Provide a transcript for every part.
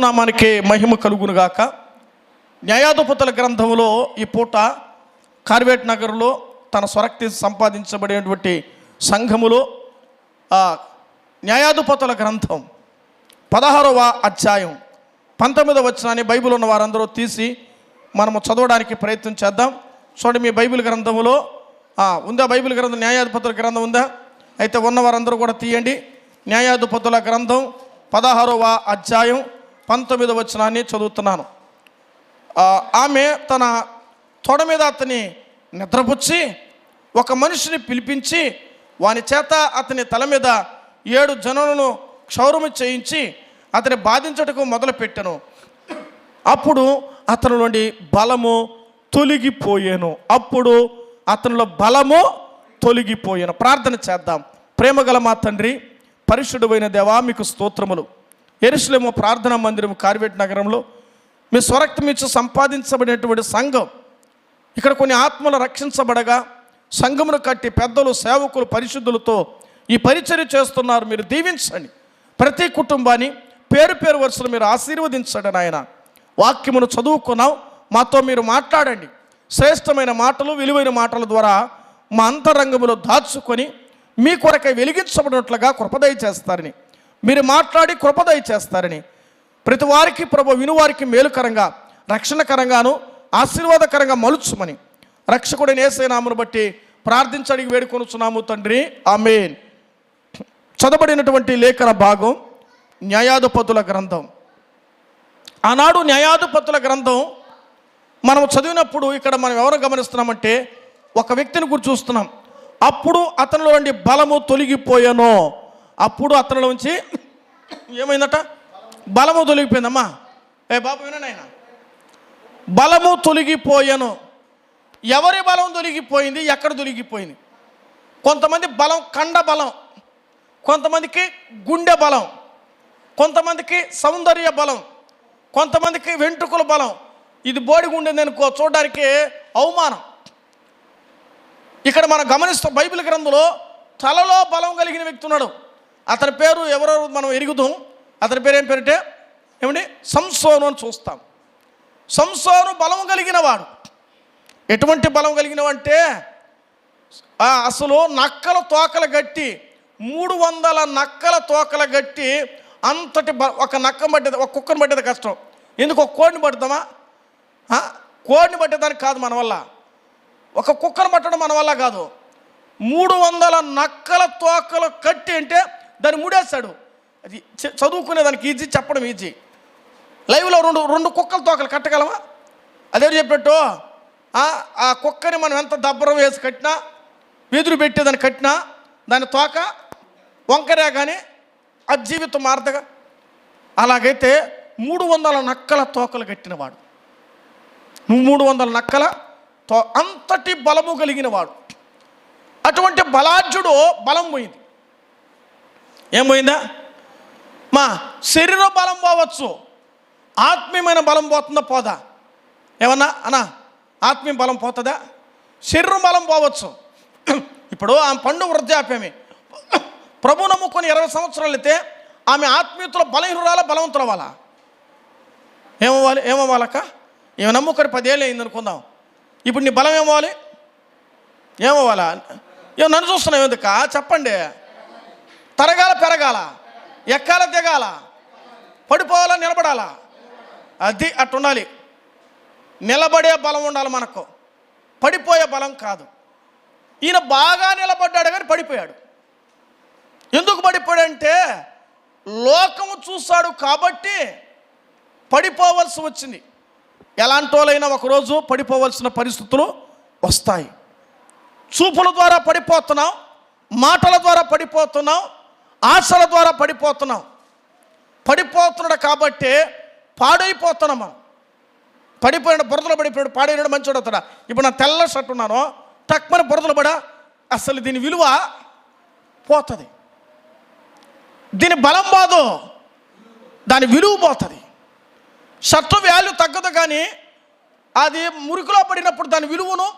నామానికి మహిమ కలుగునుగాక న్యాయాధిపతుల గ్రంథంలో ఈ పూట కార్వేట్ నగర్లో తన స్వరక్తి సంపాదించబడినటువంటి సంఘములో న్యాయాధిపతుల గ్రంథం పదహారవ అధ్యాయం పంతొమ్మిదవ వచ్చినాన్ని బైబిల్ ఉన్న వారందరూ తీసి మనము చదవడానికి ప్రయత్నం చేద్దాం. చూడండి మీ బైబిల్ గ్రంథములో ఉందా బైబిల్ గ్రంథం? న్యాయాధిపతుల గ్రంథం ఉందా? అయితే ఉన్న వారందరూ కూడా తీయండి. న్యాయాధిపతుల గ్రంథం పదహారవ అధ్యాయం పంతొమ్మిదవ వచనాన్ని చదువుతున్నాను. ఆమె తన తొడ మీద అతని నిద్రపుచ్చి ఒక మనిషిని పిలిపించి వాని చేత అతని తల మీద ఏడు జనులను క్షౌరము చేయించి అతని బాధించటకు మొదలుపెట్టాను. అప్పుడు అతను నుండి బలము తొలగిపోయాను. అప్పుడు అతనిలో బలము తొలగిపోయాను. ప్రార్థన చేద్దాం. ప్రేమగల మా తండ్రి పరిశుడువైన దేవా మీకు స్తోత్రములు. ఎరుసలేము ప్రార్థనా మందిరం కార్వేట్ నగరంలో మీ స్వరక్తం ఇచ్చి సంపాదించబడినటువంటి సంఘం. ఇక్కడ కొన్ని ఆత్మలు రక్షించబడగా సంఘమును కట్టి పెద్దలు సేవకులు పరిశుద్ధులతో ఈ పరిచర్య చేస్తున్నారు. మీరు దీవించండి. ప్రతి కుటుంబాన్ని పేరు పేరు వరుసలు మీరు ఆశీర్వదించండి నాయన. వాక్యమును చదువుకున్నాం మాతో మీరు మాట్లాడండి. శ్రేష్టమైన మాటలు విలువైన మాటల ద్వారా మా అంతరంగములో దాచుకొని మీ కొరకై వెలిగించబడినట్లుగా కృపదయ చేస్తారని మీరు మాట్లాడి కృపదయ చేస్తారని ప్రతి వారికి ప్రభు వినువారికి మేలుకరంగా రక్షణకరంగాను ఆశీర్వాదకరంగా మలుచుమని. రక్షకుడిని ఏసైనామును బట్టి ప్రార్థించడానికి వేడుకొనుచున్నాము తండ్రి. ఆమెన్. చదవబడినటువంటి లేఖన భాగం న్యాయాధిపతుల గ్రంథం. ఆనాడు న్యాయాధిపతుల గ్రంథం మనం చదివినప్పుడు ఇక్కడ మనం ఎవరు గమనిస్తున్నామంటే ఒక వ్యక్తిని గురి చూస్తున్నాం. అప్పుడు అతనిలో నుండి బలము తొలగిపోయానో. అప్పుడు అతనిలోంచి ఏమైందట? బలము తొలగిపోయిందమ్మా. ఏ బాబు వినండి ఆయన బలము తొలగిపోయాను. ఎవరి బలం తొలగిపోయింది? ఎక్కడ తొలగిపోయింది? కొంతమంది బలం కండ బలం కొంతమందికి గుండె బలం కొంతమందికి సౌందర్య బలం కొంతమందికి వెంట్రుకల బలం. ఇది బోడిగా అనుకో చూడడానికి అవమానం. ఇక్కడ మనం గమనిస్తాం బైబిల్ గ్రంథంలో తలలో బలం కలిగిన వ్యక్తి ఉన్నాడు. అతని పేరు ఎవరో మనం ఎరుగుదాం. అతని పేరు ఏం పేరంటే ఏమండి? సంసోను అని చూస్తాం. సంసోను బలం కలిగిన వాడు ఎటువంటి బలం కలిగిన అంటే అసలు నక్కల తోకల గట్టి మూడు వందల నక్కల తోకల గట్టి అంతటి ఒక నక్క పట్టేది ఒక కుక్కను పట్టేది కష్టం. ఎందుకు ఒక కోడిని పడతామా కోడిని పట్టేదానికి కాదు మన వల్ల. ఒక కుక్కను పట్టడం మన వల్ల కాదు. మూడు వందల నక్కల తోకలు కట్టి అంటే దాన్ని ముడేస్తాడు. అది చ- చదువుకునే దానికి ఈజీ చెప్పడం ఈజీ లైవ్లో రెండు రెండు కుక్కల తోకలు కట్టగలవా? అదే చెప్పినట్టు ఆ కుక్కని మనం ఎంత దబ్బరం వేసి కట్టినా వెదురు పెట్టి దాన్ని కట్టినా దాని తోక వంకరే కానీ ఆ జీవితం అలాగైతే మూడు వందల నక్కల తోకలు కట్టినవాడు. మూడు వందల నక్కల తో అంతటి బలము కలిగినవాడు. అటువంటి బలాఢ్యుడు బలం పోయింది. ఏం పోయిందా మా శరీర బలం పోవచ్చు. ఆత్మీయమైన బలం పోతుందా? పోదా. ఏమన్నా? అన్నా ఆత్మీయ బలం పోతుందా? శరీరం బలం పోవచ్చు. ఇప్పుడు ఆమె పండు వృద్ధాప్యమే. ప్రభు నమ్ముకొని ఇరవై సంవత్సరాలు అయితే ఆమె ఆత్మీయతలో బలహీనురాలా బలవంతుల వాళ్ళ? ఏమవ్వాలి? ఏమవ్వాలక్క? ఈమె నమ్ముకొని పదేళ్ళు అయింది అనుకుందాం. ఇప్పుడు నీ బలం ఏమవ్వాలి? ఏమవ్వాలా? ఏమో నన్ను చూస్తున్నావు ఎందుక? చెప్పండి. తరగాల పెరగాల ఎక్కాల దిగాల పడిపోవాలా నిలబడాలా. అది అట్టు ఉండాలి నిలబడే బలం ఉండాలి మనకు. పడిపోయే బలం కాదు. ఈయన బాగా నిలబడ్డాడు కానీ పడిపోయాడు. ఎందుకు పడిపోయాడంటే లోకము చూశాడు కాబట్టి పడిపోవలసి వచ్చింది. ఎలాంటి వాళ్ళైనా ఒకరోజు పడిపోవలసిన పరిస్థితులు వస్తాయి. చూపుల ద్వారా పడిపోతున్నాం మాటల ద్వారా పడిపోతున్నాం ఆశల ద్వారా పడిపోతున్నాం. పడిపోతున్నాడు కాబట్టి పాడైపోతున్నాం మనం. పడిపోయిన బురదలు పడిపోయాడు పాడైనాడు మంచోడు అవుతాడా? ఇప్పుడు నా తెల్ల షర్ట్ ఉన్నాను తక్కువ బురదలు పడా అసలు దీని విలువ పోతుంది. దీని బలం పోదు దాని విలువ పోతుంది. షర్టు వాల్యూ తగ్గదు కానీ అది మురికిలో పడినప్పుడు దాని విలువను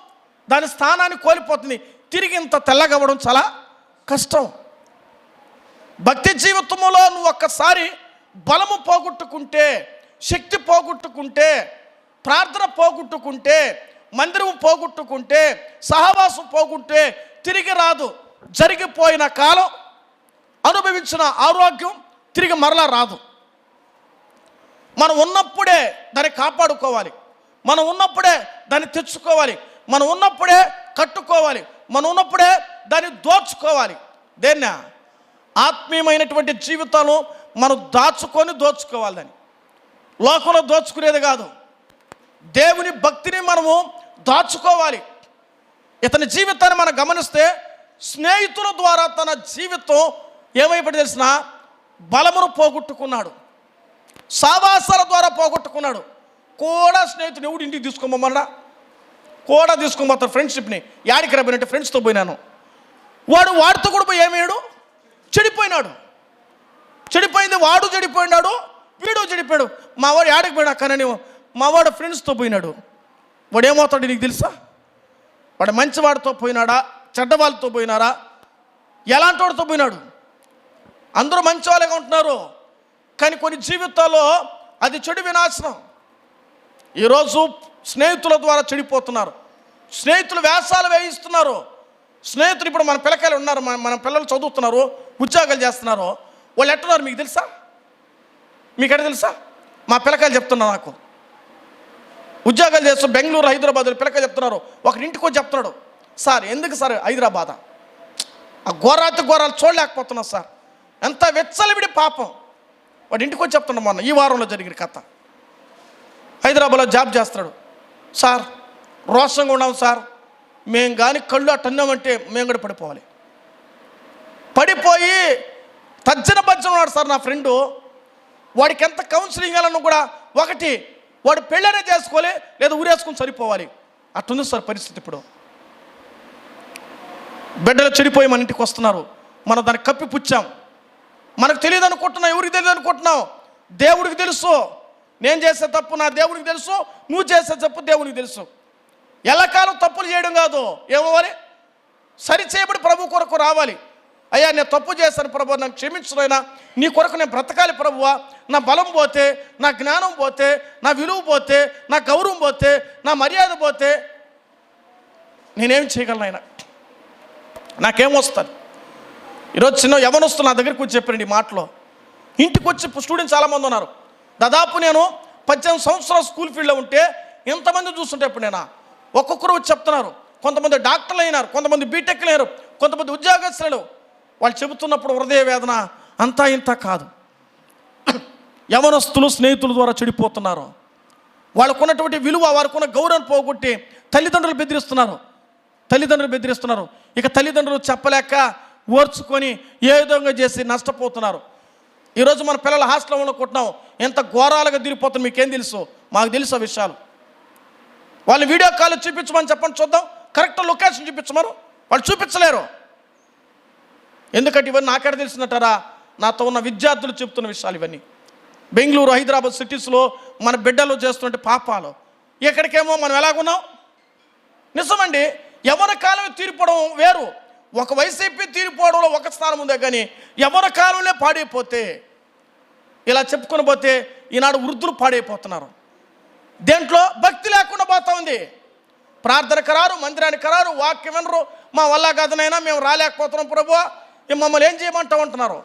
దాని స్థానాన్ని కోల్పోతుంది. తిరిగి ఇంత తెల్లగవ్వడం చాలా కష్టం. భక్తి జీవితంలో నువ్వు ఒక్కసారి బలము పోగొట్టుకుంటే శక్తి పోగొట్టుకుంటే ప్రార్థన పోగొట్టుకుంటే మందిరం పోగొట్టుకుంటే సహవాసం పోగొట్టే తిరిగి రాదు. జరిగిపోయిన కాలం అనుభవించిన ఆరోగ్యం తిరిగి మరలా రాదు. మనం ఉన్నప్పుడే దాన్ని కాపాడుకోవాలి. మనం ఉన్నప్పుడే దాన్ని తెచ్చుకోవాలి. మనం ఉన్నప్పుడే కట్టుకోవాలి. మనం ఉన్నప్పుడే దాన్ని దోచుకోవాలి. దేన్న? ఆత్మీయమైనటువంటి జీవితాలు మనం దాచుకొని దోచుకోవాలని. లోకంలో దోచుకునేది కాదు. దేవుని భక్తిని మనము దాచుకోవాలి. ఇతని జీవితాన్ని మనం గమనిస్తే స్నేహితుల ద్వారా తన జీవితం ఏమైపడి తెలిసిన బలమును పోగొట్టుకున్నాడు. సావాసాల ద్వారా పోగొట్టుకున్నాడు. కూడా స్నేహితుని ఎవడు ఇంటికి తీసుకోమన్నా కూడా తీసుకోబోతాడు ఫ్రెండ్షిప్ని యాడికి రబ్బినట్టు ఫ్రెండ్స్తో పోయినాను. వాడు వాడితో కూడా పోయి ఏమయ్యాడు? చెడిపోయినాడు. చెడిపోయింది వాడు చెడిపోయినాడు వీడు చెడిపోయాడు. మావాడు యాడకి పోయాడు పోయినా కానీ మావాడు ఫ్రెండ్స్తో పోయినాడు. వాడు ఏమవుతాడు నీకు తెలుసా? వాడు మంచివాడితో పోయినాడా? చెడ్డవాళ్ళతో పోయినారా? ఎలాంటి వాడితో పోయినాడు? అందరూ మంచి వాళ్ళగా ఉంటున్నారు. కానీ కొన్ని జీవితాల్లో అది చెడు వినాశనం. ఈరోజు స్నేహితుల ద్వారా చెడిపోతున్నారు. స్నేహితులు వేషాలు వేయిస్తున్నారు. స్నేహితులు ఇప్పుడు మన పిల్లకాయలు ఉన్నారు మన మన పిల్లలు చదువుతున్నారు ఉద్యోగాలు చేస్తున్నారు. వాళ్ళు ఎట్టున్నారు మీకు తెలుసా? మీకు ఎట్ట తెలుసా? మా పిల్లకాయలు చెప్తున్నారు నాకు. ఉద్యోగాలు చేస్తూ బెంగళూరు హైదరాబాద్ పిల్లకాయలు చెప్తున్నారు. ఒకరి ఇంటికి వచ్చి చెప్తున్నాడు. సార్ ఎందుకు సార్ హైదరాబాద్? ఆ ఘోరాతి ఘోరాలు చూడలేకపోతున్నాం సార్. ఎంత వెచ్చలివిడి పాపం. వాడు ఇంటికి వచ్చి చెప్తున్నాడు మొన్న ఈ వారంలో జరిగిన కథ. హైదరాబాద్లో జాబ్ చేస్తాడు సార్ రోషంగా ఉన్నాం సార్. మేము కానీ కళ్ళు అట్టన్నామంటే మేము కూడా పడిపోవాలి. పడిపోయి తజ్జన బజ్జన ఉన్నాడు సార్ నా ఫ్రెండు. వాడికి ఎంత కౌన్సిలింగ్ అన్న కూడా ఒకటి వాడు పెళ్ళనే చేసుకోవాలి లేదా ఊరేసుకుని సరిపోవాలి. అట్టుంది సార్ పరిస్థితి ఇప్పుడు. బిడ్డలు చెడిపోయి మన ఇంటికి వస్తున్నారు. మనం దాన్ని కప్పి పుచ్చాం. మనకు తెలియదు అనుకుంటున్నాం ఎవరికి తెలియదు అనుకుంటున్నాం దేవుడికి తెలుసు. నేను చేసే తప్పు నా దేవుడికి తెలుసు నువ్వు చేసే తప్పు దేవునికి తెలుసు. ఎల్లకాలం తప్పులు చేయడం కాదు. ఏమవ్వాలి సరిచేయబడి ప్రభు కొరకు రావాలి. అయ్యా నేను తప్పు చేశాను ప్రభు నన్ను క్షమించునైనా నీ కొరకు నేను బ్రతకాలి ప్రభువా. నా బలం పోతే నా జ్ఞానం పోతే నా విలువ పోతే నా గౌరవం పోతే నా మర్యాద పోతే నేనేం చేయగలను ఆయన నాకేమొస్తుంది ఈరోజు చిన్న యవనొస్తున్న నా దగ్గరికి వచ్చి చెప్పండి మాటలో. ఇంటికి వచ్చి స్టూడెంట్స్ చాలామంది ఉన్నారు. దాదాపు నేను పద్దెనిమిది సంవత్సరాలు స్కూల్ ఫీల్డ్లో ఉంటే ఎంతమంది చూస్తుంటే ఇప్పుడు నేను? ఒక్కొక్కరు చెప్తున్నారు. కొంతమంది డాక్టర్లు అయినారు కొంతమంది బీటెక్లు అయినారు కొంతమంది ఉద్యోగస్తులు వాళ్ళు చెబుతున్నప్పుడు హృదయ వేదన అంతా ఇంత కాదు. యవనస్తులు స్నేహితుల ద్వారా చెడిపోతున్నారు. వాళ్ళకున్నటువంటి విలువ వారికున్న గౌరవం పోగొట్టి తల్లిదండ్రులు బెదిరిస్తున్నారు. తల్లిదండ్రులు బెదిరిస్తున్నారు. ఇక తల్లిదండ్రులు చెప్పలేక ఓర్చుకొని ఏ విధంగా చేసి నష్టపోతున్నారు. ఈరోజు మన పిల్లల హాస్టల్లో అనుకుంటున్నాం ఎంత ఘోరాలుగా దిగిపోతుంది మీకేం తెలుసు? మాకు తెలుసు ఆ విషయాలు. వాళ్ళు వీడియో కాల్ చూపించమని చెప్పండి చూద్దాం. కరెక్ట్ లొకేషన్ చూపించమను. వాళ్ళు చూపించలేరు. ఎందుకంటే ఇవన్నీ నాకెడ తెలిసినట్టారా? నాతో ఉన్న విద్యార్థులు చెప్తున్న విషయాలు ఇవన్నీ. బెంగళూరు హైదరాబాద్ సిటీస్లో మన బిడ్డలు చేస్తున్న పాపాలు. ఇక్కడికేమో మనం ఎలాగున్నాం? నిజమండి ఎవరి కాలం తీరిపోవడం వేరు. ఒక వైసీపీ తీరిపోవడంలో ఒక స్థానం ఉందే కానీ ఎవరి కాలంలో పాడైపోతే ఇలా చెప్పుకొని పోతే ఈనాడు వృద్ధులు పాడైపోతున్నారు. దేంట్లో భక్తి లేకుండా పోతా ఉంది. ప్రార్థన కరారు మందిరానికి కరారు వాక్యం వినరు. మా వల్ల కథనైనా మేము రాలేకపోతున్నాం ప్రభు. మమ్మల్ని ఏం చేయమంటావు ఉంటున్నారు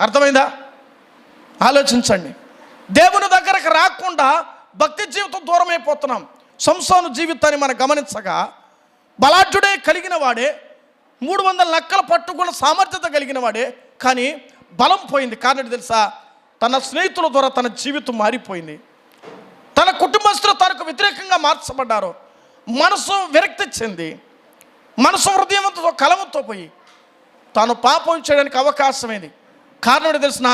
అర్థమైందా? ఆలోచించండి. దేవుని దగ్గరకు రాకుండా భక్తి జీవితం దూరం అయిపోతున్నాం. సంసోను జీవితాన్ని మనం గమనించగా బలాఢ్యుడే కలిగిన వాడే మూడు వందల నక్కలు పట్టుకున్న సామర్థ్యత కలిగిన వాడే కానీ బలం పోయింది. కారణం తెలుసా? తన స్నేహితుల ద్వారా తన జీవితం మారిపోయింది. తన కుటుంబస్తులు తనకు వ్యతిరేకంగా మార్చబడ్డారు. మనసు విరక్తి చెంది మనసు హృదయంతో కలవంతో పోయి తాను పాపం చేయడానికి అవకాశమైంది. కారణం తెలిసిన?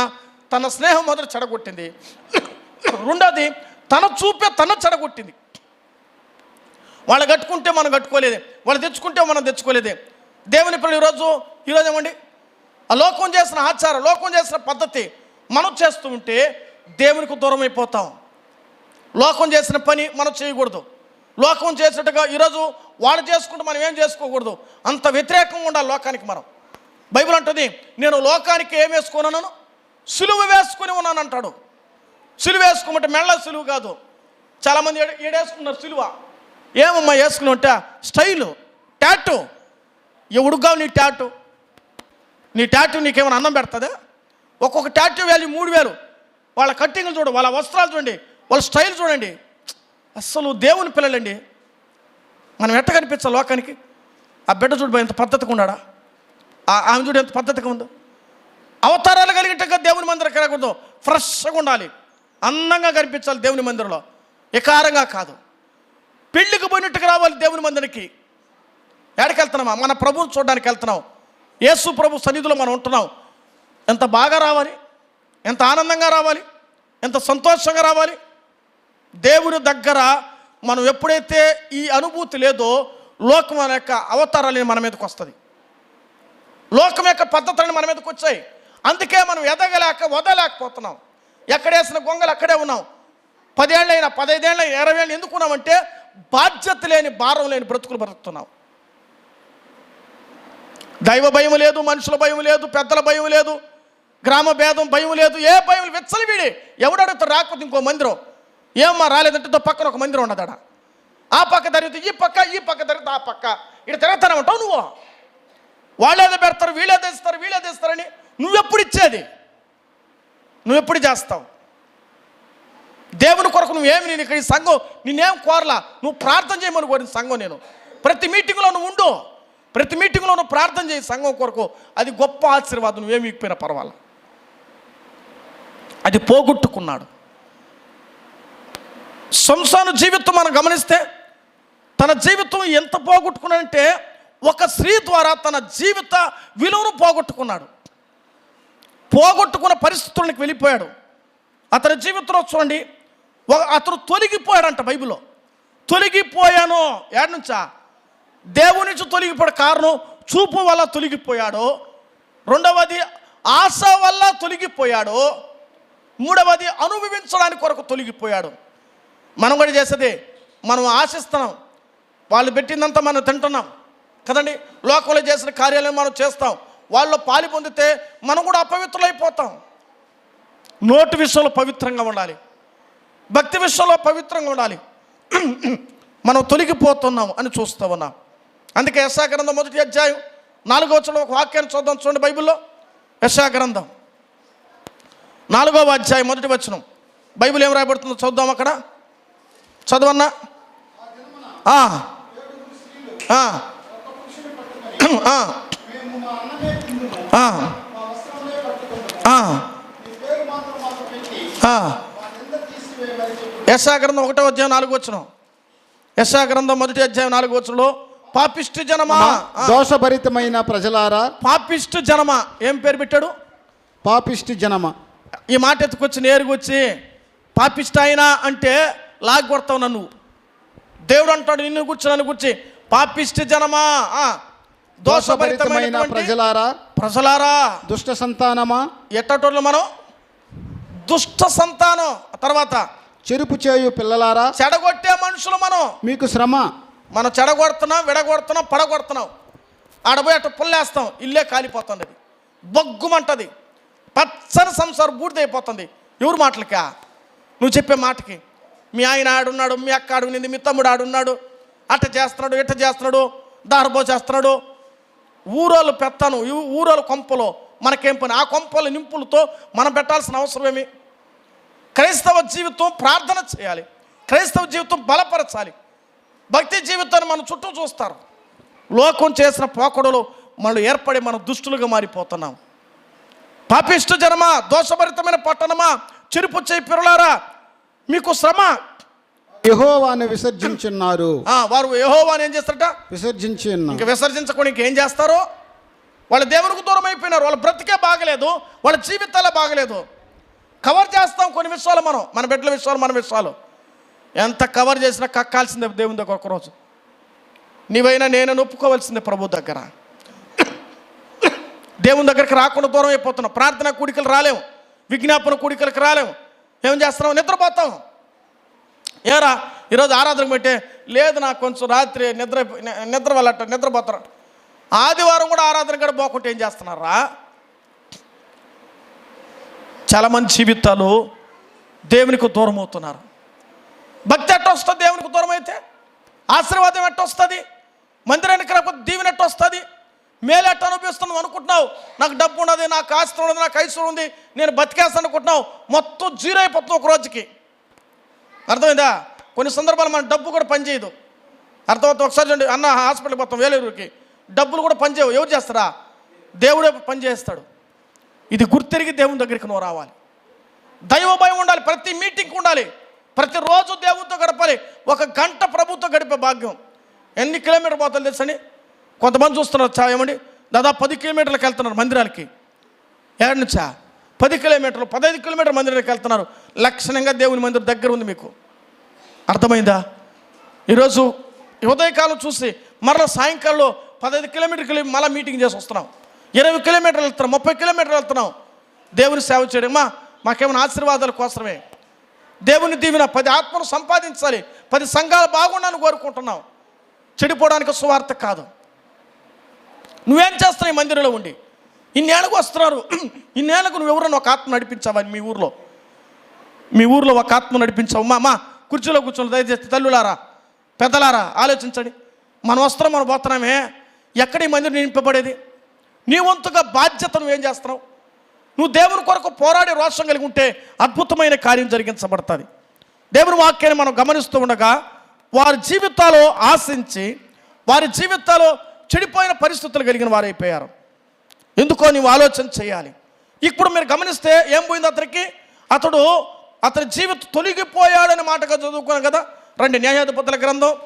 తన స్నేహం మొదలు చెడగొట్టింది. రెండోది తన చూపే తన చెడగొట్టింది. వాళ్ళు కట్టుకుంటే మనం కట్టుకోలేదే వాళ్ళు తెచ్చుకుంటే మనం తెచ్చుకోలేదే. దేవుని పిల్లలు ఈరోజు ఈరోజు ఏమండి? ఆ లోకం చేసిన ఆచారం లోకం చేసిన పద్ధతి మనం చేస్తూ ఉంటే దేవునికి దూరం అయిపోతాం లోకం చేసిన పని మనం చేయకూడదు. లోకం చేసినట్టుగా ఈరోజు వాళ్ళు చేసుకుంటే మనం ఏం చేసుకోకూడదు. అంత వ్యతిరేకంగా ఉండాలి లోకానికి మనం. బైబిల్ అంటుంది నేను లోకానికి ఏం వేసుకున్నాను సులువు వేసుకుని ఉన్నాను అంటాడు. సులువు వేసుకోమంటే మెళ్ళ సులువు కాదు. చాలామంది ఏడేసుకున్నారు సులువ. ఏమమ్మా వేసుకుని ఉంటే? స్టైలు ట్యాటు ఎవడుగా నీ ట్యాటు నీ ట్యాటు నీకేమైనా అన్నం పెడుతుందా? ఒక్కొక్క ట్యాటూ వాల్యూ మూడు వేలు. వాళ్ళ కట్టింగ్లు చూడు వాళ్ళ వస్త్రాలు చూడండి. వాళ్ళ స్టైల్ చూడండి. అస్సలు దేవుని పిల్లలండి. మనం ఎట్ట కనిపించాలి లోకానికి? ఆ బిడ్డ చూడు ఎంత పద్ధతిగా ఉన్నాడా? ఆమె చూడు ఎంత పద్ధతిగా ఉందో. అవతారాలు కలిగినట్టుగా దేవుని మందిరం కలగకూడదు ఫ్రెష్గా ఉండాలి. అందంగా కనిపించాలి దేవుని మందిరంలో. ఎకారంగా కాదు. పెళ్ళికి పోయినట్టుగా రావాలి దేవుని మందిరికి ఎక్కడికి వెళ్తున్నామా మన ప్రభువుని చూడడానికి వెళ్తున్నాం. యేసు ప్రభు సన్నిధిలో మనం ఉంటున్నాం. ఎంత బాగా రావాలి? ఎంత ఆనందంగా రావాలి? ఎంత సంతోషంగా రావాలి? దేవుని దగ్గర మనం ఎప్పుడైతే ఈ అనుభూతి లేదో లోకం యొక్క అవతారాలని మన మీదకి వస్తుంది. లోకం యొక్క పద్ధతులను మన మీదకి వచ్చాయి. అందుకే మనం ఎదగలేక వదలేకపోతున్నాం ఎక్కడేసిన గొంగలు అక్కడే ఉన్నాం. పదేళ్ళైనా పదైదేళ్ళ ఇరవై ఏళ్ళు ఎందుకున్నామంటే బాధ్యత లేని భారం లేని బ్రతుకులు బ్రతుకుతున్నాం. దైవ భయం లేదు మనుషుల భయం లేదు పెద్దల భయం లేదు గ్రామ భేదం భయం లేదు ఏ భయం విచ్చలవిడి. ఎవడు అడుగుతాడు? రాకపోతే ఇంకో మందిరం. ఏమ్మా రాలేదంటే పక్కన ఒక మందిరం ఉండదాడ ఆ పక్క తరిగితే ఈ పక్క ఈ పక్క తరిగితే ఆ పక్క. ఇక్కడ తిరగతానే ఉంటావు నువ్వు. వాళ్ళేదో పెడతారు వీళ్ళేదో ఇస్తారు వీళ్ళేదో ఇస్తారని నువ్వెప్పుడు ఇచ్చేది? నువ్వెప్పుడు చేస్తావు? దేవుని కొరకు నువ్వేమి నేను ఇక్కడ ఈ సంఘం నేనేం కోరలా? నువ్వు ప్రార్థన చేయమని కోరిన సంఘం నేను. ప్రతి మీటింగ్లో నువ్వు ఉండు. ప్రతి మీటింగ్లో నువ్వు ప్రార్థన చేయి సంఘం కొరకు. అది గొప్ప ఆశీర్వాదం నువ్వేమి ఇప్పినా పర్వాలా? అది పోగొట్టుకున్నాడు. సంసాను జీవితం మనం గమనిస్తే తన జీవితం ఎంత పోగొట్టుకున్నాడంటే ఒక స్త్రీ ద్వారా తన జీవిత విలువను పోగొట్టుకున్నాడు. పోగొట్టుకున్న పరిస్థితులకు వెళ్ళిపోయాడు. అతని జీవితంలో చూడండి ఒక- అతను తొలగిపోయాడంట బైబిల్లో. తొలగిపోయాను. ఏడు నుంచా? దేవుని నుంచి తొలగిపోయాడు కారణం చూపు వల్ల తొలగిపోయాడు. రెండవది ఆశ వల్ల తొలగిపోయాడు. మూడవది అనుభవించడానికి కొరకు తొలగిపోయాడు. మనం కూడా చేసేది మనం ఆశిస్తున్నాం. వాళ్ళు పెట్టిందంతా మనం తింటున్నాం. కదండి? లోకంలో చేసిన కార్యాలయం మనం చేస్తాం. వాళ్ళు పాలి పొందితే మనం కూడా అపవిత్రులైపోతాం. నోటి విషయంలో పవిత్రంగా ఉండాలి. భక్తి విషయంలో పవిత్రంగా ఉండాలి. మనం తొలగిపోతున్నాం అని చూస్తూ ఉన్నాం. అందుకే యశాగ్రంథం మొదటి అధ్యాయం నాలుగో వచ్చిన ఒక వాక్యాన్ని చూద్దాం చూడండి బైబిల్లో. యశాగ్రంథం నాలుగవ అధ్యాయం మొదటి వచనం. బైబిల్ ఏం రాయబడుతుందో చూద్దాం అక్కడ. చదవన్నా ఆ. ఆ. ఆ. ఆ. ఆ. ఆ. యశా గ్రంథం ఒకటో అధ్యాయం నాలుగు వచ్చిన యశా గ్రంథం మొదటి అధ్యాయం నాలుగు వచ్చులో పాపిష్టి జనమా. దోషభరితమైన ప్రజలారా పాపిష్టి జనమా ఏం పేరు పెట్టాడు పాపిష్టి జనమ ఈ మాట ఎత్తుకొచ్చి నేరుగా వచ్చి పాపిష్ట అయినా అంటే లాగి కొడతావు నన్ను. దేవుడు అంటాడు నిన్ను కూర్చో నన్ను కూర్చి పాపిష్టి జనమా? దోషభరితమైన ప్రజలారా? ప్రజలారా? దుష్ట సంతానమా? ఎట్టటోళ్ళు మనం? దుష్ట సంతానం. తర్వాత చెరుపు చేయు పిల్లలారా? చెడగొట్టే మనుషులు మనం. మీకు శ్రమ? మనం చెడగొడుతున్నాం విడగొడుతున్నాం పడగొడుతున్నాం. ఆడపోయి అట్ట పుల్లేస్తాం ఇల్లే కాలిపోతుంది. అది బొగ్గుమంటది. పచ్చని సంసారం బూడిదైపోతుంది. ఎవరు మాటలకా? నువ్వు చెప్పే మాటకి. మీ ఆయన ఆడున్నాడు మీ అక్క ఆడునింది మీ తమ్ముడు ఆడున్నాడు అట్ట చేస్తున్నాడు ఇట్ట చేస్తున్నాడు దారబో చేస్తున్నాడు. ఊరోళ్ళు పెత్తను ఈ ఊరోళ్ళ కొంపలో మనకేం పని? ఆ కొంపల నింపులతో మనం పెట్టాల్సిన అవసరం ఏమి? క్రైస్తవ జీవితం ప్రార్థన చేయాలి. క్రైస్తవ జీవితం బలపరచాలి. భక్తి జీవితాన్ని మన చుట్టూ చూస్తారు. లోకం చేసిన పోకడలు మనం ఏర్పడి మనం దుష్టులుగా మారిపోతున్నాం. పాపిష్ట జనమా దోషభరితమైన పట్టణమా చిరుపు చేయి పిరలారా మీకు శ్రమ. యెహోవాను విసర్జించున్నారు. ఆ, వారు యెహోవాని ఏం చేస్తారట? విసర్జించి ఇంక విసర్జించకుండా ఇంకేం చేస్తారు? వాళ్ళ దేవునికి దూరం అయిపోయినారు. వాళ్ళ బ్రతికే బాగలేదు. వాళ్ళ జీవితాలే బాగలేదు. కవర్ చేస్తాం కొన్ని విషయాలు మనం. మన బిడ్డల విషయాలు మన విషయాలు. ఎంత కవర్ చేసినా కక్కాల్సిందే దేవుని దగ్గర ఒకరోజు. నీవైనా నేను ఒప్పుకోవాల్సిందే ప్రభు దగ్గర. దేవుని దగ్గరికి రాకుండా దూరం అయిపోతున్నాం. ప్రార్థన కూడికలు రాలేము. విజ్ఞాపన కూడికలకు రాలేము. ఏం చేస్తున్నాం నిద్రపోతాం. ఏరా ఈరోజు ఆరాధన పెట్టే లేదు నాకు కొంచెం రాత్రి నిద్ర నిద్ర వెళ్ళట నిద్రపోతారు. ఆదివారం కూడా ఆరాధన కూడా పోకుండా ఏం చేస్తున్నారా? చాలామంది జీవితాలు దేవునికి దూరం అవుతున్నారు. భక్తి ఎట్ట వస్తుంది? దేవునికి దూరం అయితే? ఆశీర్వాదం ఎట్ట వస్తుంది? మందిరానికి రాకపోతే దీవెన ఎట్ట వస్తుంది? మేలు ఎట్ట అనుకుంటున్నావు? నాకు డబ్బు ఉన్నది నాకు ఆస్తి ఉన్నది నాకు ఐశ్వర్యం ఉంది నేను బతికేస్తాను అనుకుంటున్నావు. మొత్తం జీరో అయిపోతుంది ఒక రోజుకి. అర్థమైందా? కొన్ని సందర్భాలు మన డబ్బు కూడా పనిచేయదు అర్థమవుతుంది? ఒకసారి చూడండి అన్న హాస్పిటల్కి పోతాం వేలేరుకి. డబ్బులు కూడా పనిచేయవు ఎవరు చేస్తారా? దేవుడే పనిచేస్తాడు ఇది గుర్తిరిగి దేవుని దగ్గరికి నువ్వు రావాలి. దైవ భయం ఉండాలి ప్రతి మీటింగ్కి ఉండాలి. ప్రతిరోజు దేవునితో గడపాలి. ఒక గంట ప్రభుత్వం గడిపే భాగ్యం. ఎన్ని కిలోమీటర్ పోతుంది తెలుసండి? కొంతమంది చూస్తున్నారు చా ఏమండి? దాదాపు పది కిలోమీటర్లకు వెళ్తున్నారు మందిరాలకి ఏడు నుంచా? పది కిలోమీటర్లు పదహైదు కిలోమీటర్ మందిరానికి వెళ్తున్నారు. లక్షణంగా దేవుని మందిరం దగ్గర ఉంది మీకు. అర్థమైందా? ఈరోజు ఉదయకాలం చూసి మరలా సాయంకాలంలో పదహైదు కిలోమీటర్కి వెళ్ళి మళ్ళీ మీటింగ్ చేసి వస్తున్నాం. ఇరవై కిలోమీటర్లు వెళ్తున్నాం ముప్పై కిలోమీటర్లు వెళ్తున్నాం. దేవుని సేవ చేయడం మా మాకేమైనా ఆశీర్వాదాల కోసమే. దేవుని దీవెన పది ఆత్మను సంపాదించాలి పది సంఘాలు బాగుండాలని కోరుకుంటున్నాం. చెడిపోవడానికి సువార్త కాదు. నువ్వేం చేస్తున్నావు ఈ మందిరంలో ఉండి? ఇన్నేళ్ళకు వస్తున్నారు. ఇన్నేళ్ళకు నువ్వు ఎవరన్నా ఒక ఆత్మ నడిపించావని మీ ఊర్లో? మీ ఊర్లో ఒక ఆత్మ నడిపించావు. మా మా కుర్చీలో కూర్చొని దయచేసి తల్లులారా పెద్దలారా ఆలోచించండి. మనం వస్త్రం మనం పోతున్నామే. ఎక్కడ ఈ మందిరం నింపబడేది? నీ వంతుగా బాధ్యత నువ్వేం చేస్తున్నావు? నువ్వు దేవుని కొరకు పోరాడే రోషం కలిగి ఉంటే అద్భుతమైన కార్యం జరిగించబడుతుంది. దేవుని వాక్యాన్ని మనం గమనిస్తూ ఉండగా వారి జీవితాలు ఆశించి వారి జీవితాలు చెడిపోయిన పరిస్థితులు కలిగిన వారైపోయారు. ఎందుకో నీవు ఆలోచన చేయాలి. ఇప్పుడు మీరు గమనిస్తే ఏం పోయింది అతనికి? అతడు అతని జీవితం తొలగిపోయాడని మాటగా చదువుకున్నాం కదా? రండి న్యాయాధిపతుల గ్రంథం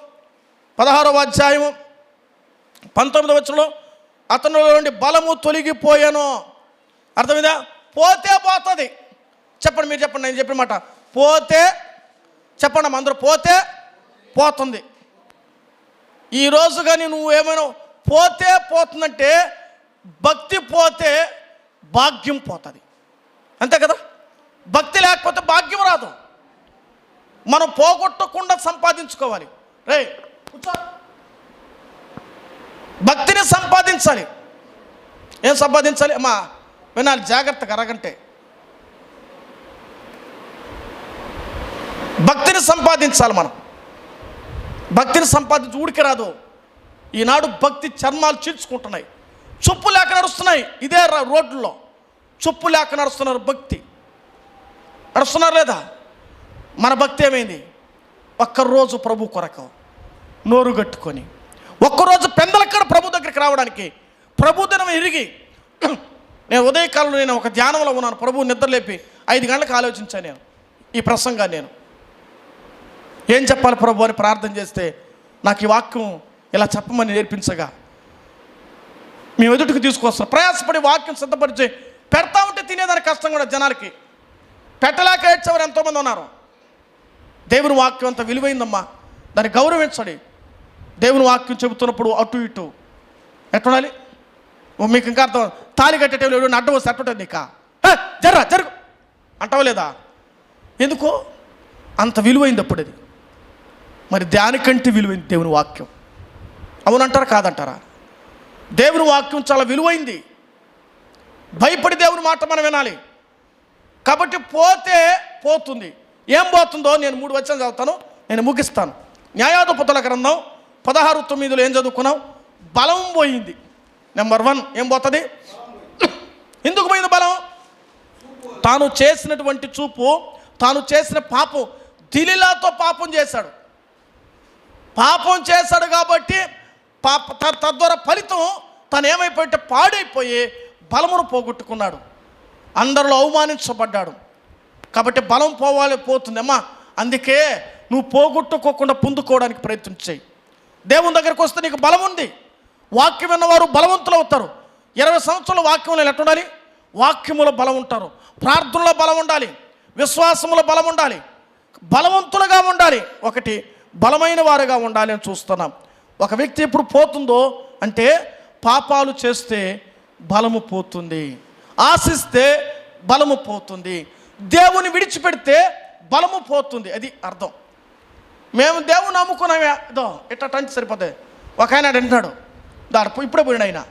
పదహారవ అధ్యాయము పంతొమ్మిదవ వచ్చంలో అతనిలో నుండి బలము తొలగిపోయాను. అర్థమైందా? పోతే పోతుంది. చెప్పండి మీరు చెప్పండి నేను చెప్పిన మాట. పోతే చెప్పండి అందరూ పోతే పోతుంది. ఈ రోజు కానీ నువ్వు ఏమైనా పోతే పోతుందంటే భక్తి పోతే భాగ్యం పోతుంది. అంతే కదా? భక్తి లేకపోతే భాగ్యం రాదు. మనం పోగొట్టకుండా సంపాదించుకోవాలి. రే భక్తిని సంపాదించాలి. ఏం సంపాదించాలి? అమ్మా వినాలి జాగ్రత్తగా అరగంటే. భక్తిని సంపాదించాలి మనం. భక్తిని సంపాదించి ఊడికి రాదు. ఈనాడు భక్తి చర్మాలు చీల్చుకుంటున్నాయి. చొప్పు లేక నడుస్తున్నాయి. ఇదే ర- రోడ్లలో చొప్పు లేక నడుస్తున్నారు భక్తి. నడుస్తున్నారు లేదా? మన భక్తి ఏమైంది? ఒక్కరోజు ప్రభు కొరకు నోరు కట్టుకొని ఒక్కరోజు పెందలక్కడ ప్రభు దగ్గరికి రావడానికి ప్రభు దినం ఇరిగి నేను ఉదయకాలంలో నేను ఒక ధ్యానంలో ఉన్నాను. ప్రభు నిద్రలేపి ఐదు గంటలకు ఆలోచించాను నేను ఈ ప్రసంగాన్ని నేను. ఏం చెప్పాలి ప్రభు అని ప్రార్థన చేస్తే నాకు ఈ వాక్యం ఇలా చెప్పమని నేర్పించగా. మేము ఎదుటికి తీసుకొస్తాం. ప్రయాసపడి వాక్యం సిద్ధపరిచి పెడతా ఉంటే తినేదానికి కష్టం కూడా జనాలకి. పెట్టలేక ఏడ్చేవారు ఎంతోమంది ఉన్నారు. దేవుని వాక్యం అంత విలువైందమ్మా. దాన్ని గౌరవించండి. దేవుని వాక్యం చెబుతున్నప్పుడు అటు ఇటు. ఎట్టుండాలి ఓ మీకు ఇంకా అర్థం. తాలి కట్టేటప్పుడు ఎవడు అడ్డం వస్తే అట్టుంటుంది నీకా? హే, జర్రా జరుగు. అంటావా లేదా? ఎందుకో? అంత విలువైంది అప్పుడు అది మరి దానికంటే విలువైంది దేవుని వాక్యం. అవునంటారా కాదంటారా? దేవుని వాక్యం చాలా విలువైంది. భయపడి దేవుని మాట మనం వినాలి. కాబట్టి పోతే పోతుంది. ఏం పోతుందో నేను మూడు వచ్చిన చదువుతాను నేను ముగిస్తాను. న్యాయాధిపతుల గ్రంథం పదహారు తొమ్మిదిలో ఏం చదువుకున్నాం బలం పోయింది. నెంబర్ వన్ ఏం పోతుంది? ఎందుకు పోయింది బలం? తాను చేసినటువంటి చూపు తాను చేసిన పాపం దిలిలాతో పాపం చేశాడు. పాపం చేశాడు కాబట్టి పాప త- తద్వారా ఫలితం తను ఏమైపోయింటే పాడైపోయి బలమును పోగొట్టుకున్నాడు. అందరిలో అవమానించబడ్డాడు. కాబట్టి బలం పోవాలి పోతుందమ్మా అందుకే నువ్వు పోగొట్టుకోకుండా పొందుకోవడానికి ప్రయత్నం చేయి. దేవుని దగ్గరికి వస్తే నీకు బలం ఉంది. వాక్యం విన్నవారు బలవంతులు అవుతారు. ఇరవై సంవత్సరాల వాక్యంలో ఎట్లా ఉండాలి? వాక్యములో బలం ఉంటారు. ప్రార్థనలో బలం ఉండాలి. విశ్వాసములో బలం ఉండాలి. బలవంతులుగా ఉండాలి. ఒకటి బలమైన వారుగా ఉండాలి అని చూస్తున్నాం. ఒక వ్యక్తి ఎప్పుడు పోతుందో అంటే పాపాలు చేస్తే బలము పోతుంది. ఆశిస్తే బలము పోతుంది. దేవుని విడిచిపెడితే బలము పోతుంది. అది అర్థం. మేము దేవుని నమ్ముకున్నామే. ఇదో ఇట్లా టంచి సరిపోతుంది ఒక ఆయన అంటున్నాడు. దాడు ఇప్పుడే పోయిన ఆయన.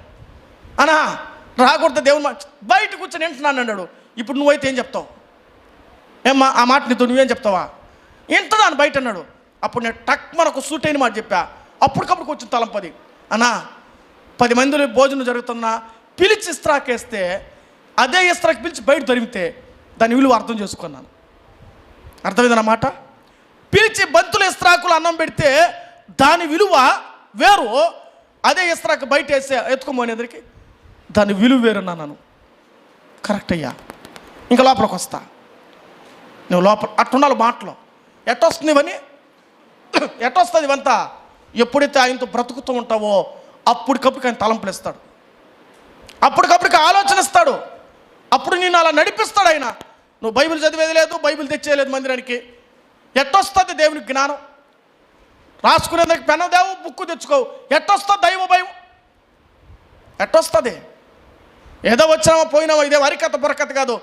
అనా రాకూడదు దేవుని మా బయట కూర్చొని వింటున్నాను అన్నాడు. ఇప్పుడు నువ్వైతే ఏం చెప్తావు? ఏమ్మా ఆ మాట నీతో నువ్వేం చెప్తావా? వింటున్నాను బయట అన్నాడు. అప్పుడు నేను టక్ మనకు సూట్ అయిన మాట చెప్పా. అప్పటికప్పుడు కొంచెం తలంపది. అన్నా పది మందిలో భోజనం జరుగుతున్నా పిలిచి ఇస్త్రాకేస్తే అదే ఇస్త్రాకి పిలిచి బయట దొరికితే దాని విలువ అర్థం చేసుకున్నాను. అర్థమైందన్నమాట పిలిచి బంతులు ఇస్త్రాకులు అన్నం పెడితే దాని విలువ వేరు అదే ఇస్త్రాకు బయట వేస్తే ఎత్తుకోమనేదరికి దాని విలువ వేరున్నా నన్ను కరెక్ట్ అయ్యా. ఇంకా లోపలికి వస్తా. నువ్వు లోపల అట్టుండాలి మాటలు. ఎట్టొస్తుంది ఇవన్నీ? ఎట్టొస్తుంది ఇవంతా? ఎప్పుడైతే ఆయనతో బ్రతుకుతూ ఉంటావో అప్పటికప్పుడు ఆయన తలంపులు ఇస్తాడు అప్పటికప్పటికి ఆలోచన ఇస్తాడు. అప్పుడు నేను అలా నడిపిస్తాడు ఆయన. నువ్వు బైబిల్ చదివేది లేదు బైబిల్ తెచ్చేయలేదు మందిరానికి. ఎట్టొస్తుంది దేవుని జ్ఞానం? రాసుకునేందుకు పెన్న దేవు బుక్కు తెచ్చుకోవు ఎట్టొస్తుంది దైవ భయం? ఎట్టొస్తుంది? ఏదో వచ్చినామో పోయినామో ఇదే వరికథ బొరకత కాదు.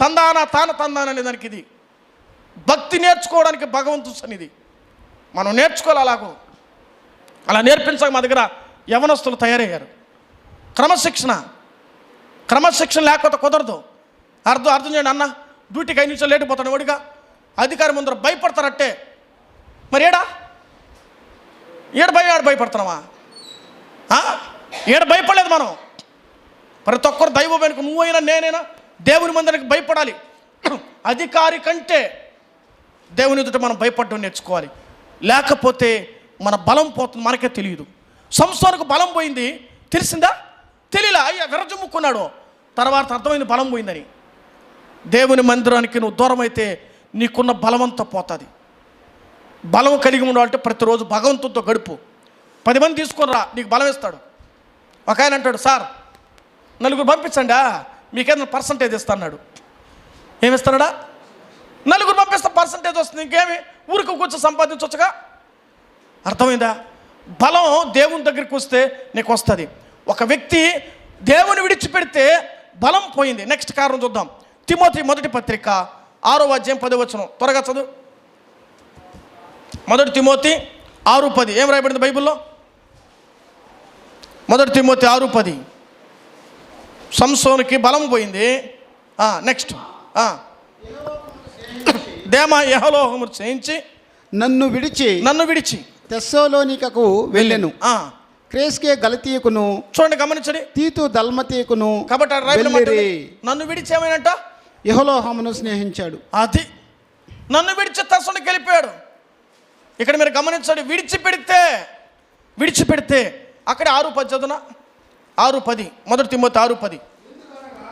తందాన తాన తందాన అనే దానికి ఇది. భక్తి నేర్చుకోవడానికి భగవంతుడు సన్నిధి. మనం నేర్చుకోవాలి అలాగో. అలా నేర్పించక మా దగ్గర యవనస్తులు తయారయ్యారు. క్రమశిక్షణ. క్రమశిక్షణ లేకపోతే కుదరదు. అర్థం అర్థం చేయండి అన్న. డ్యూటీకి ఐదు నిమిషాలు లేట్ ఒడిగా వాడిగా అధికారి ముందర భయపడతారట్టే. మరి ఏడా? ఏడు భయం ఏడు భయపడుతున్నావా? ఏడు భయపడలేదు మనం. ప్రతి ఒక్కరు దైవ వెనుక నువ్వైనా నేనైనా దేవుని మందిరికి భయపడాలి. అధికారి కంటే దేవుని ఎదుట మనం భయపడడం నేర్చుకోవాలి. లేకపోతే మన బలం పోతుంది మనకే తెలియదు. సంస్థలకు బలం పోయింది తెలిసిందా? తెలియలా. అయ్యా విరజుమ్ముకున్నాడు. తర్వాత అర్థమైంది బలం పోయిందని. దేవుని మందిరానికి నువ్వు దూరం అయితే నీకున్న బలమంతా పోతుంది. బలం కలిగి ఉండాలంటే ప్రతిరోజు భగవంతుడితో గడుపు. పది మంది తీసుకునిరా నీకు బలం ఇస్తాడు. ఒక ఆయన అంటాడు సార్ నలుగురు పంపించండి? మీకేదైనా పర్సంటేజ్ ఇస్తా అన్నాడు. ఏమిస్తాడా? నలుగురు పంపిస్తే పర్సంటేజ్ వస్తుంది ఇంకేమి? ఊరికి కూర్చొని సంపాదించవచ్చుగా అర్థమైందా? బలం దేవుని దగ్గరికి వస్తే నీకు వస్తుంది. ఒక వ్యక్తి దేవుని విడిచిపెడితే బలం పోయింది. నెక్స్ట్ కారణం చూద్దాం. తిమోతి మొదటి పత్రిక ఆరో అధ్యాయం పది వచనం. త్వరగా చదువు. మొదటి తిమోతి ఆరు పది. ఏం రాయబడింది బైబిల్లో? మొదటి తిమోతి ఆరు పది. సంసోనికి బలం పోయింది. నెక్స్ట్ దేమ యహలోహము చేయించి నన్ను విడిచి నన్ను విడిచి తెస్సోలోనికకు వెళ్ళెను. ఆ, క్రేస్కే గలతీయకును చూడండి గమనించండి. తీతు దల్మతీయకును కాబట్టి. నన్ను విడిచి ఏమైనట్ట యెహోలోహామును స్నేహించాడు. అది. నన్ను విడిచి తస్సునికి వెళ్ళిపోయాడు. ఇక్కడ మీరు గమనించండి విడిచిపెడితే విడిచిపెడితే అక్కడ ఆరు పది చదువున ఆరు పది. మొదటి తిమ్మతి ఆరు పది.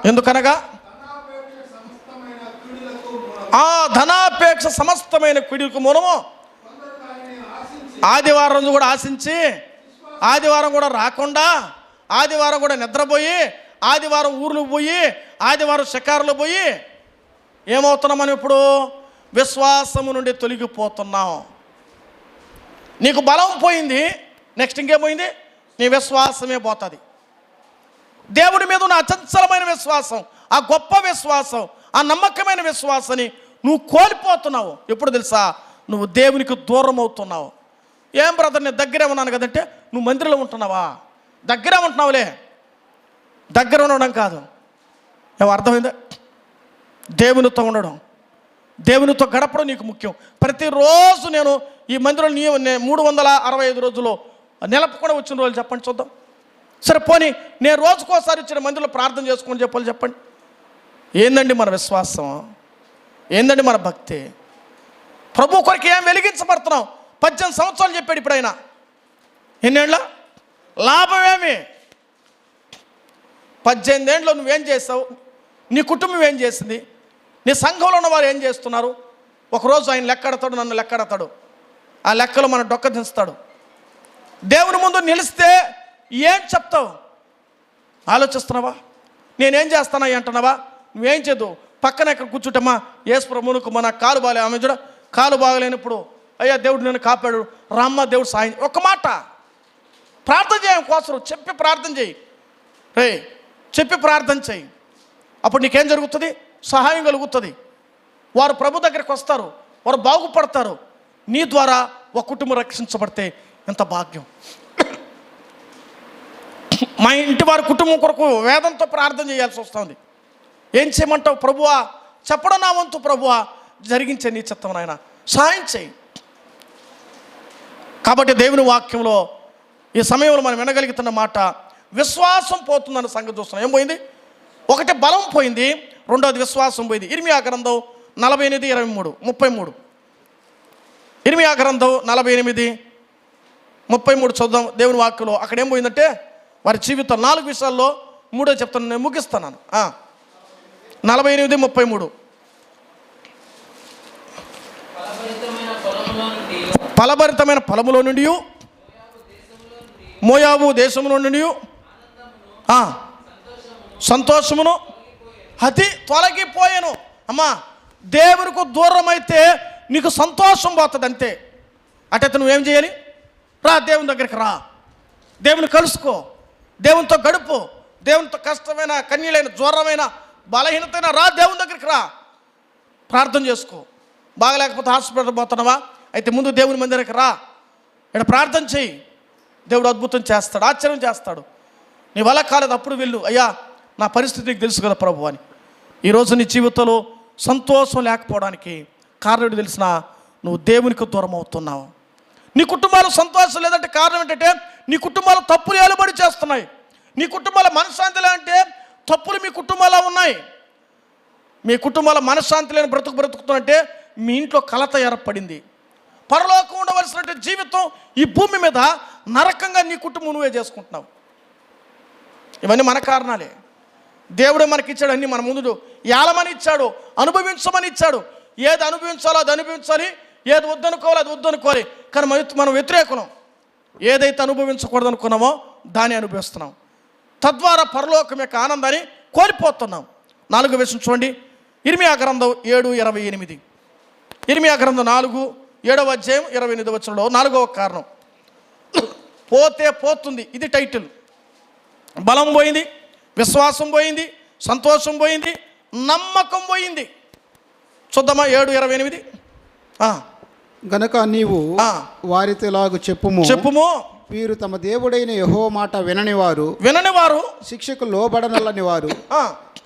ఎందుకనగా? ఆ ధనాపేక్ష సమస్తమైన కుడికి మూలము ఆదివారం రోజు కూడా ఆశించి ఆదివారం కూడా రాకుండా ఆదివారం కూడా నిద్రపోయి ఆదివారం ఊర్లు పోయి ఆదివారం షికారులు పోయి ఏమవుతున్నాం మనం ఇప్పుడు విశ్వాసము నుండి తొలగిపోతున్నాం. నీకు బలం పోయింది నెక్స్ట్ ఇంకేమైంది నీ విశ్వాసమే పోతుంది. దేవుడి మీద ఉన్న అచంచలమైన విశ్వాసం ఆ గొప్ప విశ్వాసం ఆ నమ్మకమైన విశ్వాసాన్ని నువ్వు కోల్పోతున్నావు. ఎప్పుడు తెలుసా? నువ్వు దేవునికి దూరం అవుతున్నావు ఏం బ్రదర్ నేను దగ్గరే ఉన్నాను కదంటే నువ్వు మందిరంలో ఉంటున్నావా? దగ్గరే ఉంటున్నావులే. దగ్గర ఉండడం కాదు. ఏమో అర్థమైందా? దేవునితో ఉండడం. దేవునితో గడపడం నీకు ముఖ్యం. ప్రతిరోజు నేను ఈ మందిరం నీ నే- మూడు వందల అరవై ఐదు రోజుల్లో నిలపకుండా వచ్చిన రోజులు చెప్పండి చూద్దాం. సరే పోనీ నేను రోజుకోసారి వచ్చిన మందిరంలో ప్రార్థన చేసుకొని చెప్పాలి చెప్పండి. ఏందండి మన విశ్వాసం? ఏందండి మన భక్తి? ప్రభు కొరకు ఏం వెలిగించబడుతున్నాం పద్దెనిమిది సంవత్సరాలు చెప్పాడు ఇప్పుడు ఆయన. ఎన్నేళ్ళ? లాభమేమి? పద్దెనిమిది ఏళ్ళలో నువ్వేం చేస్తావు? నీ కుటుంబం ఏం చేసింది? నీ సంఘంలో ఉన్న వారు ఏం చేస్తున్నారు? ఒకరోజు ఆయన లెక్కడతాడు నన్ను లెక్కడతాడు. ఆ లెక్కలో మన డొక్క దించుతాడు. దేవుని ముందు నిలిస్తే ఏం చెప్తావు? ఆలోచిస్తున్నావా? నేనేం చేస్తానా అంటున్నావా? నువ్వేం చేద్దు? పక్కన ఎక్కడ కూర్చుంటమ్మా. ఏసు ప్రభునుకు మన కాలు బాగాలే ఆమె చూడ కాలు బాగలేనప్పుడు అయ్యా దేవుడు నేను కాపాడు. రామ్మ దేవుడు సాయం ఒక మాట. ప్రార్థన చేయం కోసం. చెప్పి ప్రార్థన చేయి. రే చెప్పి ప్రార్థన చేయి. అప్పుడు నీకేం జరుగుతుంది? సహాయం కలుగుతుంది. వారు ప్రభు దగ్గరికి వస్తారు. వారు బాగుపడతారు. నీ ద్వారా ఒక కుటుంబం రక్షించబడితే ఎంత భాగ్యం. మా ఇంటి వారి కుటుంబం కొరకు వేదంతో ప్రార్థన చేయాల్సి వస్తుంది. ఏం చేయమంటావు ప్రభువా? చెప్పడం నా వంతు ప్రభువా. జరిగించే నీ చిత్తం నాయన. సాయం చేయి. కాబట్టి దేవుని వాక్యంలో ఈ సమయంలో మనం వినగలుగుతున్న మాట విశ్వాసం పోతుందన్న సంగతి చూస్తున్నాం. ఏం పోయింది? ఒకటి బలం పోయింది రెండోది విశ్వాసం పోయింది. ఇర్మియా గ్రంథం నలభై ఎనిమిది ఇరవై మూడు ముప్పై మూడు. ఇర్మియా గ్రంథం నలభై ఎనిమిది ముప్పై మూడు చూద్దాం దేవుని వాక్యంలో. అక్కడ ఏం పోయిందంటే వారి జీవితం నాలుగు విషయాల్లో మూడో చెప్తాను నేను ముగిస్తున్నాను నలభై ఎనిమిది ముప్పై మూడు ఫలభరితమైన పొలంలో నుండి ఫలభరితమైన ఫలములో నుండి మోయాబు దేశంలో నుండి సంతోషమును? అతి తొలగిపోయాను. అమ్మా దేవునికి దూరం అయితే నీకు సంతోషం పోతుంది అంతే. అటైతే నువ్వేం చేయాలి? రా దేవుని దగ్గరికి రా. దేవుని కలుసుకో. దేవునితో గడుపు. దేవునితో కష్టమైన కన్యలైన జ్వరమైన బలహీనతైన రా దేవుని దగ్గరికి రా. ప్రార్థన చేసుకో. బాగలేకపోతే హాస్పిటల్ పోతున్నావా? అయితే ముందు దేవుని మందిరకు రా. ఇక్కడ ప్రార్థన చేయి దేవుడు అద్భుతం చేస్తాడు ఆశ్చర్యం చేస్తాడు. నీ వల్ల కాలేదు అప్పుడు వెళ్ళు. అయ్యా నా పరిస్థితి నీకు తెలుసు కదా ప్రభు అని. ఈరోజు నీ జీవితంలో సంతోషం లేకపోవడానికి కారణం తెలిసిన నువ్వు దేవునికి దూరం అవుతున్నావు. నీ కుటుంబాలు సంతోషం లేదంటే కారణం ఏంటంటే నీ కుటుంబాలు తప్పులు ఏలుబడి చేస్తున్నాయి. నీ కుటుంబాల మనశ్శాంతి అంటే తప్పులు మీ కుటుంబాల ఉన్నాయి. మీ కుటుంబాల మనశ్శాంతి లేని బ్రతుకు బ్రతుకుతున్నట్టే మీ ఇంట్లో కలత ఏర్పడింది. పరలోకం ఉండవలసినటువంటి జీవితం ఈ భూమి మీద నరకంగా నీ కుటుంబం నువ్వే చేసుకుంటున్నావు. ఇవన్నీ మన కారణాలే. దేవుడే మనకిచ్చాడు అన్ని మన ముందు. ఏలమని ఇచ్చాడు అనుభవించమని ఇచ్చాడు. ఏది అనుభవించాలో అది అనుభవించాలి ఏది వద్దనుకోవాలి అది వద్దనుకోవాలి. కానీ మన మనం వ్యతిరేకులం. ఏదైతే అనుభవించకూడదు అనుకున్నామో దాన్ని అనుభవిస్తున్నాం. తద్వారా పరలోకం యొక్క ఆనందాన్ని కోల్పోతున్నాం. నాలుగు విషయం చూడండి. ఇరిమియా గ్రంథం ఏడు ఇరవై ఎనిమిది. ఇరిమియా గ్రంథం నాలుగు ఏడవ అధ్యాయం ఇరవై ఎనిమిది వచ్చంలో నాలుగవ కారణం. పోతే పోతుంది ఇది టైటిల్. బలం పోయింది విశ్వాసం పోయింది సంతోషం పోయింది నమ్మకం పోయింది. చూద్దామా ఏడు ఇరవై ఎనిమిది? గనక నీవు ఆ. వారితో ఇలాగు చెప్పుము చెప్పుము. వీరు తమ దేవుడైన యహో మాట వినని వారు వినని వారు. శిక్షకు లోబడనల్లని వారు.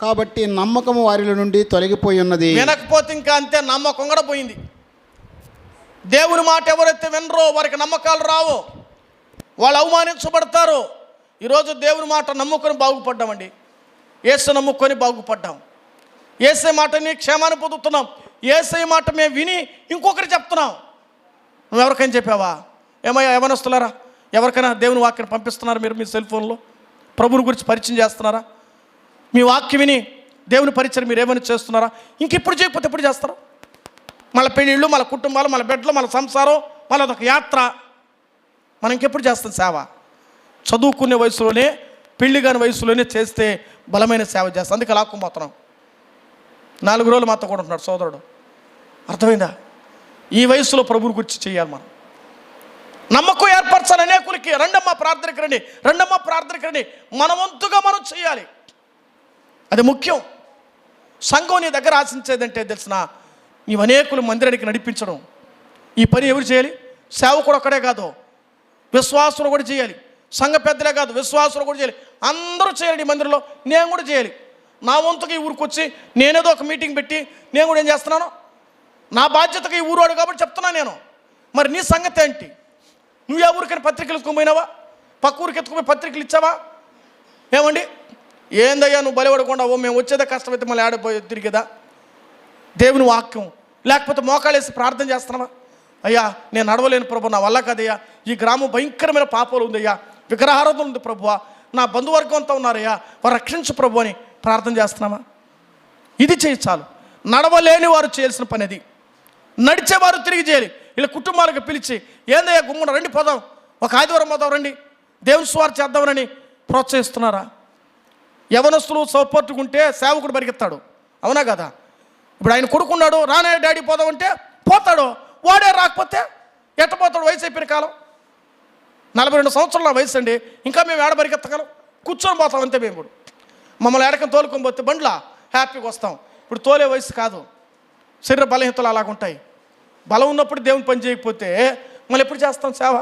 కాబట్టి నమ్మకము వారిలో నుండి తొలగిపోయి ఉన్నది. వినకపోతే ఇంకా అంతే నమ్మకం కూడా పోయింది. దేవుని మాట ఎవరైతే వినరో వారికి నమ్మకాలు రావు. వాళ్ళు అవమానించబడతారు. ఈరోజు దేవుని మాట నమ్ముకొని బాగుపడ్డామండి. ఏసు నమ్ముకొని బాగుపడ్డాం. ఏసే మాటని క్షేమాన్ని పొందుతున్నాం. ఏసై మాట మేము విని ఇంకొకరు చెప్తున్నాం. నువ్వు ఎవరికైనా చెప్పావా? ఏమయ్యా ఎవరొస్తున్నారా ఎవరికైనా దేవుని వాక్యం పంపిస్తున్నారా మీరు మీ సెల్ ఫోన్లో? ప్రభుని గురించి పరిచయం చేస్తున్నారా? మీ వాక్యం విని దేవుని పరిచయం మీరు ఏమైనా చేస్తున్నారా? ఇంక ఇప్పుడు చేయకపోతే ఎప్పుడు చేస్తారా? మళ్ళీ పెళ్ళిళ్ళు మళ్ళీ కుటుంబాలు మళ్ళీ బిడ్డలు మళ్ళీ సంసారం మళ్ళీ అదొక యాత్ర. మనం ఇంకెప్పుడు చేస్తాం సేవ? చదువుకునే వయసులోనే పెళ్ళి కాని వయసులోనే చేస్తే బలమైన సేవ చేస్తాం. అందుకే లాక్కుపోతున్నాం నాలుగు రోజులు మాతో కూడా ఉంటున్నాడు సోదరుడు. అర్థమైందా? ఈ వయసులో ప్రభువు గురించి చేయాలి మనం. నమ్మకం ఏర్పరచాలి అనేకులకి. రెండమ్మ ప్రార్థనకి రండి. రెండమ్మ ప్రార్థనకి రండి. మన వంతుగా మనం చేయాలి అది ముఖ్యం. సంఘం నీ దగ్గర ఆశించేదంటే తెలిసిన నీవు అనేకులు మందిరానికి నడిపించడం. ఈ పని ఎవరు చేయాలి? సేవకుడు ఒక్కడే కాదు. విశ్వాసులు కూడా చేయాలి. సంఘ పెద్దలే కాదు విశ్వాసులు కూడా చేయాలి. అందరూ చేయాలి ఈ మందిరంలో. నేను కూడా చేయాలి. నా వంతుకి ఈ ఊరికి వచ్చి నేనేదో ఒక మీటింగ్ పెట్టి నేను కూడా ఏం చేస్తున్నాను? నా బాధ్యతగా ఈ ఊరోడు కాబట్టి చెప్తున్నా నేను. మరి నీ సంగతి ఏంటి? నువ్వు ఏ ఊరికైనా పత్రికలు ఎత్తుకుపోయినావా పక్క ఊరికి ఎత్తుకుపోయి పత్రికలు ఇచ్చావా? ఏమండి? ఏందయ్యా నువ్వు బలిపడకుండా ఓ మేము వచ్చేదే కష్టమైతే మళ్ళీ ఆడిపోయి తిరిగేదా? దేవుని వాక్యం. లేకపోతే మోకాళ్ళేసి ప్రార్థన చేస్తున్నావా? అయ్యా నేను నడవలేను ప్రభు నా వల్ల కదయ్యా. ఈ గ్రామం భయంకరమైన పాపాలు ఉందయ్యా. విగ్రహారాధన ఉంది ప్రభువా. నా బంధువర్గం అంతా ఉన్నారయ్యా. వారు రక్షించు ప్రభు అని ప్రార్థన చేస్తున్నామా ఇది చేయి చాలు. నడవలేని వారు చేయాల్సిన పని అది నడిచేవారు తిరిగి చేయాలి. వీళ్ళ కుటుంబాలకు పిలిచి ఏందయ్యా గుమ్మడ రండి పోదాం. ఒక ఆదివారం పోదాం రండి. దేవుని స్వార్ చేద్దామని ప్రోత్సహిస్తున్నారా? యవనస్తులు సపోర్టుకుంటే సేవకుడు పరిగెత్తాడు. అవునా కదా? ఇప్పుడు ఆయన కొడుకున్నాడు రానే డాడీ పోదామంటే పోతాడు. వాడే రాకపోతే ఎట్ట పోతాడు వయసు అయిపోయిన కాలం? నలభై రెండు సంవత్సరాల వయసు అండి. ఇంకా మేము ఏడ పరిగెత్తగలం? కూర్చొని పోతాం అంతే మేము ఇప్పుడు మమ్మల్ని ఎడకం తోలుకొని పోతే బండ్లా హ్యాపీగా వస్తాం. ఇప్పుడు తోలే వయసు కాదు. శరీర బలహీనతలు అలాగుంటాయి బలం ఉన్నప్పుడు దేవుని పని చేయకపోతే మళ్ళీ ఎప్పుడు చేస్తాం సేవ?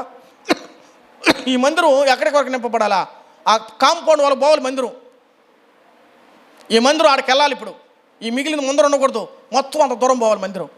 ఈ మందిరం ఎక్కడికొరకు నింపబడాలా? ఆ కాంపౌండ్ వాళ్ళ బావుల మందిరం. ఈ మందిరం ఆడికి వెళ్ళాలి ఇప్పుడు. ఈ మిగిలిన ముందర ఉండకూడదు. మొత్తం అంత దూరం పోవాలి మందిరం.